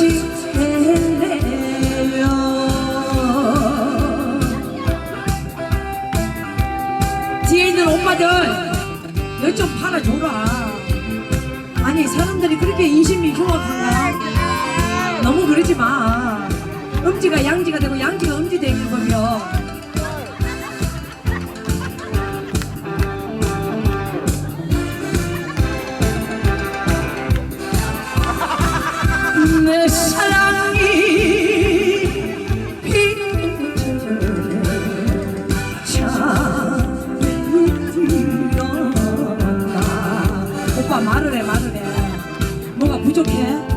꽃이 될래요. 뒤에 있는 오빠들 너좀 팔아줘라. 아니 사람들이 그렇게 인심이 흉악한가? 너무 그러지 마. 음지가 양지가 되고 양지가 음지 되는 거며 내 사랑이 뛰어나 오빠 말을 해 말을 해 뭐가 부족해?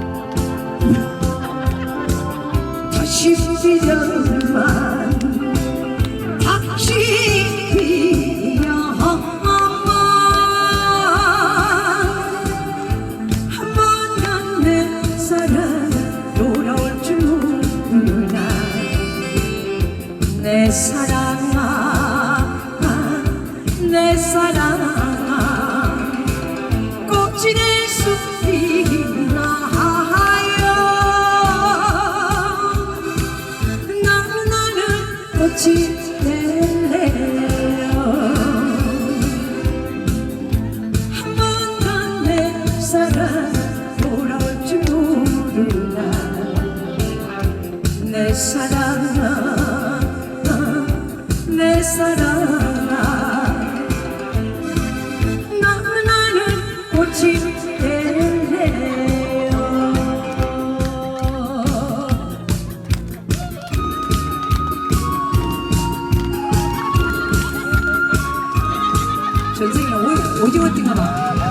비련만 다시 내 사랑아 꽃이 될수 있나요 나는 나는 꽃이 될래요. 한번난 내 사랑 돌아올 줄 모르나 내 사랑 전생에 오, 오징어 띵가 봐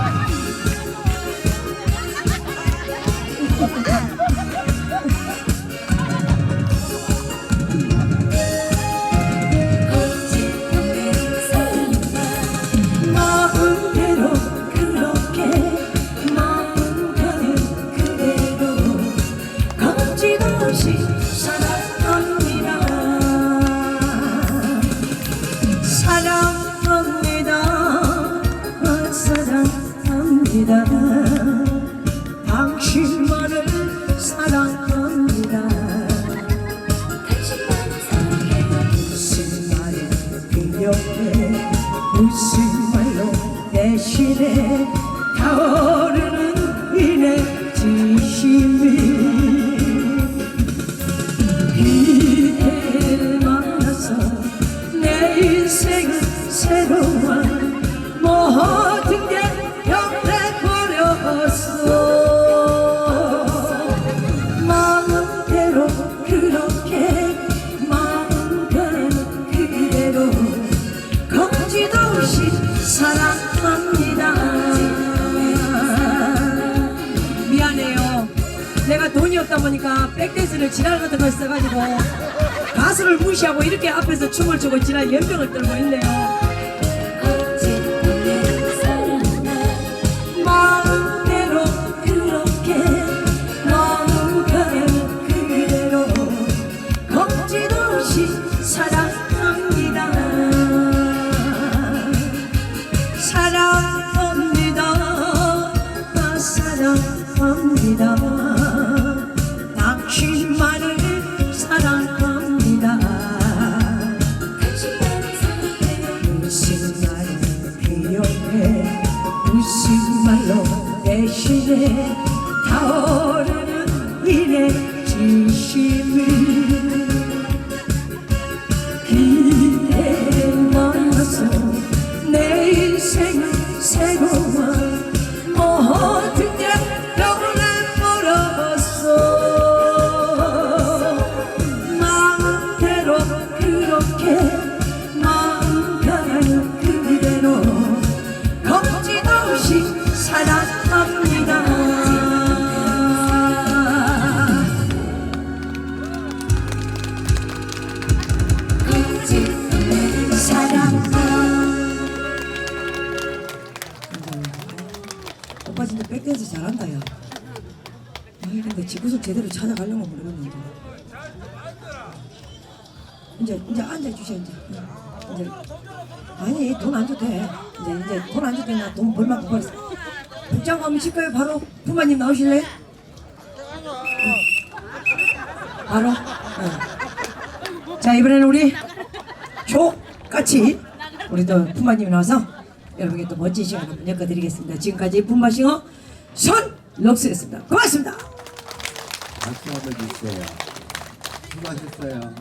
사랑합니다. 당신만을 사랑합니다 무슨 말이 필요해 무슨 말로 대신에 타오르는 이내 진심이 그대를 만나서 내 인생은 새로 보니까 백댄스를 지랄 같은 걸 써가지고 가수를 무시하고 이렇게 앞에서 춤을 추고 지랄 연병을 떨고 있네요 인 오빠 진짜 백댄스 잘한다 야 아이 근데 집구석 제대로 찾아가려면 모르겠는데 이제 이제 앉아주셔 이제 이제 아니 돈 안 줘도 돼 이제 이제 돈 안 줘도 나돈 벌만큼 벌었어 복장 칠까요 바로 부모님 나오실래? 응. 바로. 어. 자 이번에는 우리 조같이 우리 또 품바님이 나와서 여러분께 또 멋진 시간 한번 엮어드리겠습니다. 지금까지 품바싱어 손 럭스였습니다. 고맙습니다. 박수 한번 주세요. 수고하셨어요.